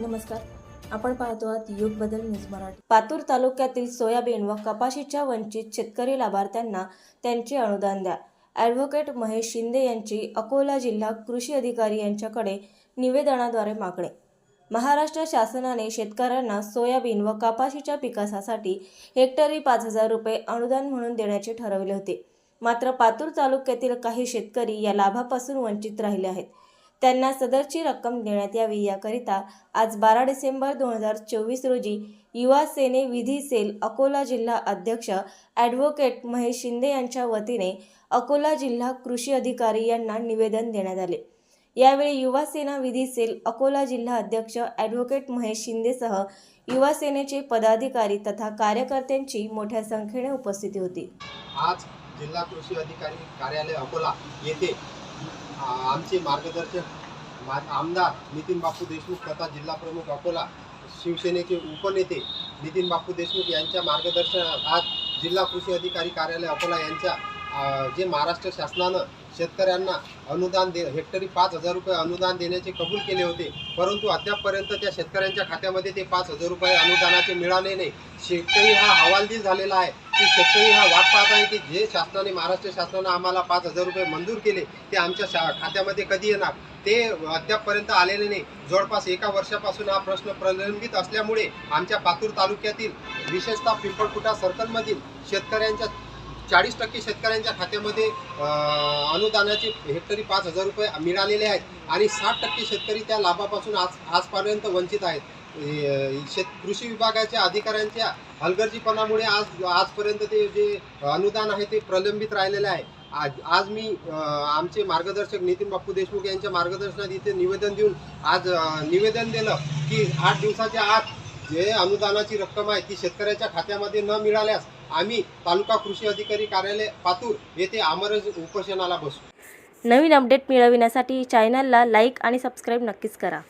नमस्कार. आपण पाहतो आहात युग बदल न्यूज मराठी. पातूर तालुक्यातील सोयाबीन व कपाशीच्या वंचित शेतकरी लाभार्थ्यांना त्यांचे अनुदान द्या. ॲडव्होकेट महेश शिंदे यांची अकोला जिल्हा कृषी अधिकारी यांच्याकडे निवेदनाद्वारे मागणी. महाराष्ट्र शासनाने शेतकऱ्यांना सोयाबीन व कपाशीच्या पिकासासाठी हेक्टरी पाच हजार रुपये अनुदान म्हणून देण्याचे ठरवले होते. मात्र पातूर तालुक्यातील काही शेतकरी या लाभापासून वंचित राहिले आहेत. त्यांना सदरची रक्कम देण्यात यावी. याकरिता आज बारा डिसेंबर दोन हजार चोवीस रोजी युवा सेने विधी सेल अकोला जिल्हा अध्यक्ष ॲडव्होकेट महेश शिंदे यांच्या वतीने अकोला जिल्हा कृषी अधिकारी यांना निवेदन देण्यात आले. यावेळी युवा सेना विधी सेल अकोला जिल्हा अध्यक्ष ॲडव्होकेट महेश शिंदेसह युवा सेनेचे पदाधिकारी तथा कार्यकर्त्यांची मोठ्या संख्येने उपस्थिती होती. आज जिल्हा कृषी अधिकारी कार्यालय अकोला येथे आमचे मार्गदर्शक आमदार नितीन बापू देशमुख तथा जिल्हा प्रमुख अकोला शिवसेनेचे उपनेते नितीन बापू देशमुख यांच्या मार्गदर्शनात आज जिल्हा कृषी अधिकारी कार्यालय अकोला यांच्या जे महाराष्ट्र शासनानं शेतकऱ्यांना अनुदान दे हेक्टरी पाच हजार रुपये अनुदान देण्याचे कबूल केले होते. परंतु अद्यापपर्यंत त्या शेतकऱ्यांच्या खात्यामध्ये ते पाच हजार रुपये अनुदानाचे मिळाले नाही. शेतकरी हा हवालदिल झालेला आहे. की शेतकरी हा वाट पाहत आहे की जे शासनाने महाराष्ट्र शासनानं आम्हाला पाच हजार रुपये मंजूर केले ते आमच्या शा खात्यामध्ये कधी येणार? ते अद्यापपर्यंत आलेले नाही. जवळपास एका वर्षापासून हा प्रश्न प्रलंबित असल्यामुळे आमच्या पातूर तालुक्यातील विशेषतः पिंपळकुटा सर्कलमधील शेतकऱ्यांच्या चाळीस टक्के शेतकऱ्यांच्या खात्यामध्ये अनुदानाचे हेक्टरी पाच हजार रुपये मिळालेले आहेत. आणि साठ टक्के शेतकरी त्या लाभापासून आज आजपर्यंत वंचित आहेत. शेत कृषी विभागाच्या अधिकाऱ्यांच्या हलगर्जीपणामुळे आज आजपर्यंत ते जे अनुदान आहे ते प्रलंबित राहिलेलं आहे. आज आज मी आमचे मार्गदर्शक नितीन बाप्पू देशमुख यांच्या मार्गदर्शनात इथे निवेदन देऊन आज निवेदन दिलं की आठ दिवसाच्या आत जे अनुदानाची रक्कम आहे ती शेतकऱ्याच्या खात्यामध्ये न मिळाल्यास आम्ही तालुका कृषी अधिकारी कार्यालय पातूर येथे आमरज उपोषणाला बसू. नवीन अपडेट मिळविण्यासाठी चॅनलला लाईक आणि सबस्क्राईब नक्कीच करा.